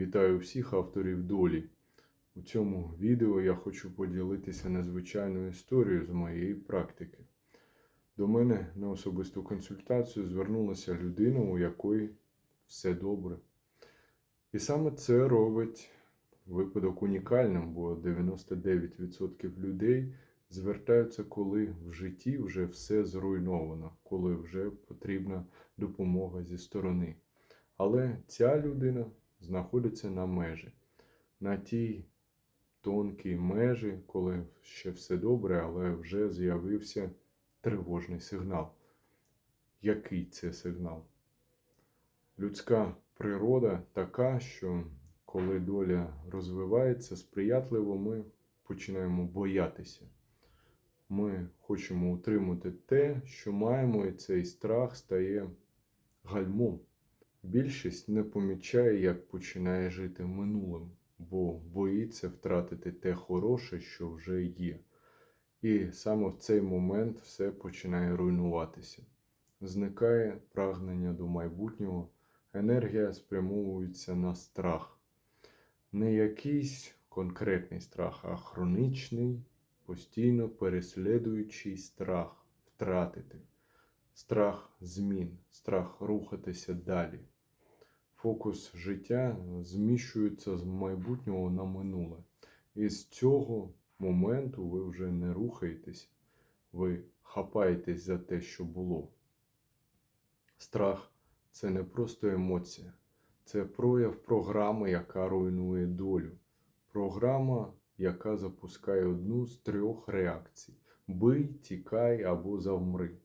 Вітаю всіх авторів долі. У цьому відео я хочу поділитися незвичайною історією з моєї практики. До мене на особисту консультацію звернулася людина, у якої все добре. І саме це робить випадок унікальним, бо 99% людей звертаються, коли в житті вже все зруйновано, коли вже потрібна допомога зі сторони. Але ця людина знаходиться на межі, на тій тонкій межі, коли ще все добре, але вже з'явився тривожний сигнал. Який це сигнал? Людська природа така, що коли доля розвивається сприятливо, ми починаємо боятися. Ми хочемо утримати те, що маємо, і цей страх стає гальмом. Більшість не помічає, як починає жити минулим, бо боїться втратити те хороше, що вже є. І саме в цей момент все починає руйнуватися. Зникає прагнення до майбутнього, енергія спрямовується на страх. Не якийсь конкретний страх, а хронічний, постійно переслідуючий страх втратити страх змін, страх рухатися далі. Фокус життя зміщується з майбутнього на минуле. І з цього моменту ви вже не рухаєтесь, ви хапаєтесь за те, що було. Страх це не просто емоція, це прояв програми, яка руйнує долю. Програма, яка запускає одну з трьох реакцій: бий, тікай або завмри.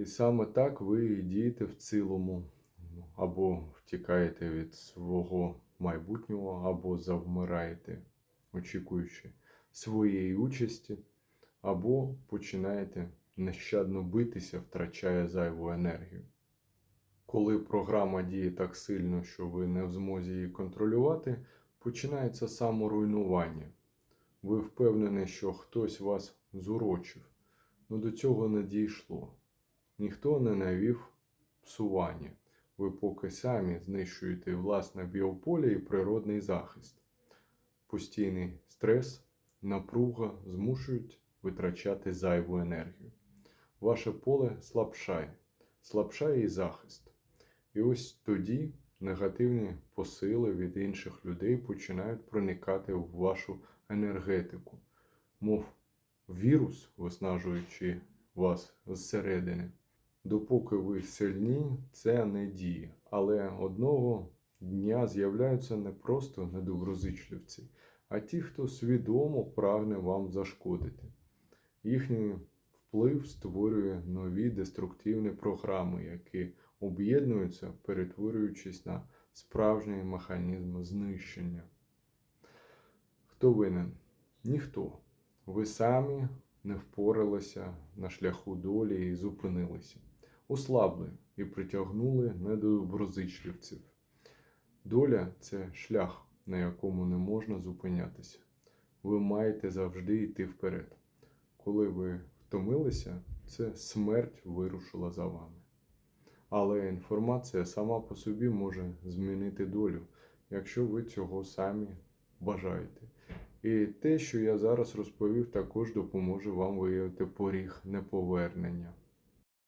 І саме так ви дієте в цілому, або втікаєте від свого майбутнього, або завмираєте, очікуючи своєї участі, або починаєте нещадно битися, втрачає зайву енергію. Коли програма діє так сильно, що ви не в змозі її контролювати, починається саморуйнування. Ви впевнені, що хтось вас зурочив, але до цього не дійшло. Ніхто не навів псування. Ви поки самі знищуєте власне біополе і природний захист. Постійний стрес, напруга змушують витрачати зайву енергію. Ваше поле слабшає, слабшає і захист. І ось тоді негативні посили від інших людей починають проникати в вашу енергетику, мов вірус, виснажуючи вас зсередини. Допоки ви сильні, це не діє. Але одного дня з'являються не просто недоброзичливці, а ті, хто свідомо прагне вам зашкодити. Їхній вплив створює нові деструктивні програми, які об'єднуються, перетворюючись на справжній механізм знищення. Хто винен? Ніхто. Ви самі не впоралися на шляху долі і зупинилися ослабли і притягнули недоброзичливців. Доля це шлях, на якому не можна зупинятися. Ви маєте завжди йти вперед. Коли ви втомилися, це смерть вирушила за вами. Але інформація сама по собі може змінити долю, якщо ви цього самі бажаєте. І те, що я зараз розповів, також допоможе вам виявити поріг неповернення.